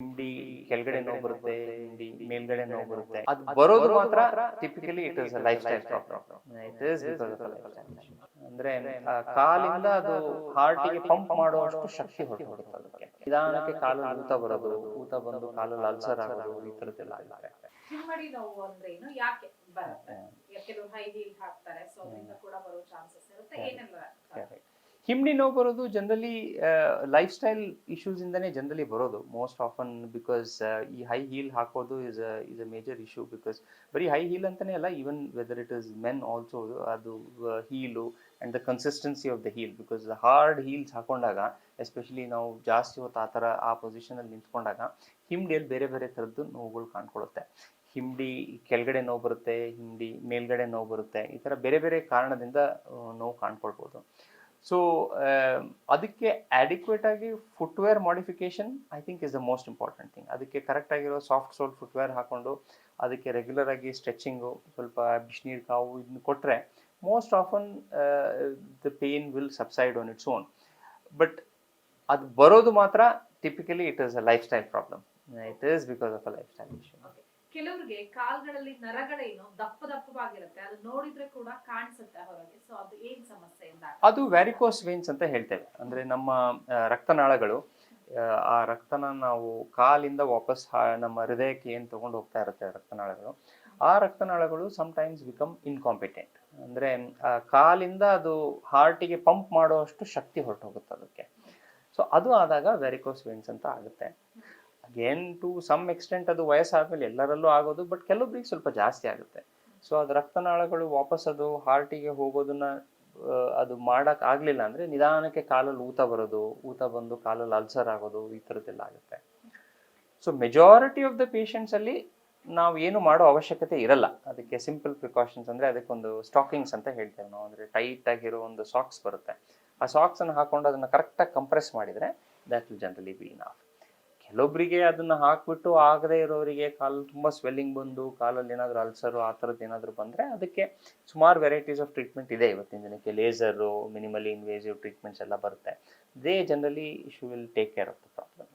ಹಿಂಡಿ ಕೆಳಗಡೆ ನೋವು ಬರುತ್ತೆ ಹಿಂಡಿ ಮೇಲ್ಗಡೆ ನೋವು ಬರುತ್ತೆ. ಅದು ಬರೋದು ಮಾತ್ರ typically it is lifestyle problem it is ಅಂದ್ರೆ ಆ, ಕಾಲಿಂದ ಅದು ಹಾರ್ಟಿಗೆ ಪಂಪ್ ಮಾಡುವಷ್ಟು ಶಕ್ತಿ ಹೊರಟು ಅದಕ್ಕೆ. ನಿಧಾನಕ್ಕೆ ಕಾಲು ಊತ ಬರೋದು ಊತ ಬಂದು ಕಾಲು ಅಲ್ಸರ್ ಆಗೋದು ಈ ತರದ್ದೆಲ್ಲ ಆಗುತ್ತೆ. ಹಿಮ್ಮಡಿ ನೋವು ಅಂದ್ರೆ ಏನು ಯಾಕೆ ಹಿಮ್ಡಿ ನೋವು ಬರೋದು ಜನರಲಿ ಲೈಫ್ ಸ್ಟೈಲ್ ಇಶ್ಯೂಸ್ ಇಂದನೇ ಜನರಲಿ ಬರೋದು ಮೋಸ್ಟ್ ಆಫನ್ ಬಿಕಾಸ್ ಈ ಹೈ ಹೀಲ್ ಹಾಕೋದು is is a major issue because ಬರೀ ಹೈ ಹೀಲ್ ಅಂತಾನೆ ಅಲ್ಲ even whether it is men also ಅದು heel and the consistency of the heel because hard heels ಹಾಕೊಂಡಾಗ especially ನಾವು ಜಾಸ್ತಿ ಹೊತ್ತು ಆ ಥರ ಆ ಪೊಸಿಷನಲ್ಲಿ ನಿಂತ್ಕೊಂಡಾಗ ಹಿಂಡಿಯಲ್ಲಿ ಬೇರೆ ಬೇರೆ ಥರದ್ದು ನೋವುಗಳು ಕಾಣ್ಕೊಳ್ಳುತ್ತೆ ಹಿಂಡಿ ಕೆಳಗಡೆ ನೋವು ಬರುತ್ತೆ ಹಿಂಡಿ ಮೇಲ್ಗಡೆ ನೋವು ಬರುತ್ತೆ ಈ ಥರ ಬೇರೆ ಬೇರೆ ಕಾರಣದಿಂದ ಆ, ನೋವು ಕಾಣ್ಕೊಳ್ಬೋದು. ಸೊ ಅದಕ್ಕೆ ಅಡಿಕ್ವೇಟ್ ಆಗಿ footwear modification I think is the most important thing ಅದಕ್ಕೆ ಕರೆಕ್ಟ್ ಆಗಿರೋ ಸಾಫ್ಟ್ ಸೋಲ್ ಫುಟ್ವೇರ್ ಹಾಕೊಂಡು, ಅದಕ್ಕೆ ರೆಗ್ಯುಲರ್ ಆಗಿ ಸ್ಟ್ರೆಚಿಂಗು ಸ್ವಲ್ಪ ಬಿಸಿನೀರು ಕಾವು ಇದನ್ನ ಕೊಟ್ಟರೆ most often the pain will subside on its own but ಅದು ಬರೋದು ಮಾತ್ರ typically it is a lifestyle problem it is because of a lifestyle issue ಕೆಲವರಿಗೆ ಕಾಲ್ಗಳಲ್ಲಿ ನರಗಳೇನು ದಪ್ಪ ದಪ್ಪವಾಗಿರುತ್ತೆ ಅದು ನೋಡಿದ್ರೆ ಕೂಡ ಕಾಣಿಸುತ್ತೆ ಹೊರಗೆ. ಸೊ ಅದು ಏನ್ ಸಮಸ್ಯೆಯಿಂದ ಅದು ವ್ಯಾರಿಕೋಸ್ ವೇನ್ಸ್ ಅಂತ ಹೇಳ್ತೇವೆ. ಅಂದ್ರೆ ನಮ್ಮ ರಕ್ತನಾಳಗಳು ಆ, ರಕ್ತನ ನಾವು ಕಾಲಿಂದ ವಾಪಸ್ ನಮ್ಮ ಹೃದಯಕ್ಕೆ ಏನು ತಗೊಂಡು ಹೋಗ್ತಾ ಇರುತ್ತೆ ರಕ್ತನಾಳಗಳು ಆ ರಕ್ತನಾಳಗಳು ಟೈಮ್ಸ್ ಬಿಕಮ್ ಇನ್ಕಾಂಪಿಟೆಂಟ್ ಅಂದರೆ ಕಾಲಿಂದ ಅದು ಹಾರ್ಟಿಗೆ ಪಂಪ್ ಮಾಡುವಷ್ಟು ಶಕ್ತಿ ಹೊರಟು ಹೋಗುತ್ತೆ ಅದಕ್ಕೆ. ಸೊ ಅದು ಆದಾಗ ವೆರಿಕೋಸ್ ವೇನ್ಸ್ ಅಂತ ಆಗುತ್ತೆ. ಅಗೇನ್ ಟು ಸಮ್ ಎಕ್ಸ್ಟೆಂಟ್ ಅದು ವಯಸ್ಸಾದ್ಮೇಲೆ ಎಲ್ಲರಲ್ಲೂ ಆಗೋದು ಬಟ್ ಕೆಲವೊಬ್ರಿಗೆ ಸ್ವಲ್ಪ ಜಾಸ್ತಿ ಆಗುತ್ತೆ. ಸೊ ಅದು ರಕ್ತನಾಳಗಳು ವಾಪಸ್ ಅದು ಹಾರ್ಟಿಗೆ ಹೋಗೋದನ್ನ ಅದು ಮಾಡಕ್ ಆಗ್ಲಿಲ್ಲ ಅಂದ್ರೆ ನಿಧಾನಕ್ಕೆ ಕಾಲಲ್ಲಿ ಊತ ಬರೋದು, ಊತ ಬಂದು ಕಾಲಲ್ಲಿ ಅಲ್ಸರ್ ಆಗೋದು, ಈ ಥರದ್ದೆಲ್ಲ ಆಗುತ್ತೆ. So majority of the patients ಅಲ್ಲಿ ನಾವು ಏನು ಮಾಡೋ ಅವಶ್ಯಕತೆ ಇರಲ್ಲ. ಅದಕ್ಕೆ ಸಿಂಪಲ್ ಪ್ರಿಕಾಷನ್ಸ್ ಅಂದ್ರೆ ಅದಕ್ಕೊಂದು ಸ್ಟಾಕಿಂಗ್ಸ್ ಅಂತ ಹೇಳ್ತೇವೆ ನಾವು. ಅಂದ್ರೆ ಟೈಟ್ ಆಗಿರೋ ಒಂದು ಸಾಕ್ಸ್ ಬರುತ್ತೆ. ಆ ಸಾಕ್ಸ್ ಅನ್ನು ಹಾಕೊಂಡು ಅದನ್ನ ಕರೆಕ್ಟಾಗಿ ಕಂಪ್ರೆಸ್ ಮಾಡಿದ್ರೆ that will generally be enough ಕೆಲವೊಬ್ಬರಿಗೆ ಅದನ್ನ ಹಾಕ್ಬಿಟ್ಟು ಆಗದೇ ಇರೋರಿಗೆ ಕಾಲು ತುಂಬ ಸ್ವೆಲ್ಲಿಂಗ್ ಬಂದು ಕಾಲಲ್ಲಿ ಏನಾದರೂ ಅಲ್ಸರು ಆ ಥರದ್ದು ಏನಾದರೂ ಬಂದರೆ ಅದಕ್ಕೆ ಸುಮಾರು ವೆರೈಟೀಸ್ ಆಫ್ ಟ್ರೀಟ್ಮೆಂಟ್ ಇದೆ ಇವತ್ತಿನ ದಿನಕ್ಕೆ. ಲೇಸರು ಮಿನಿಮಲಿ ಇನ್ವೇಸಿವ್ ಟ್ರೀಟ್ಮೆಂಟ್ಸ್ ಎಲ್ಲ ಬರುತ್ತೆ. They generally should will take care of the problem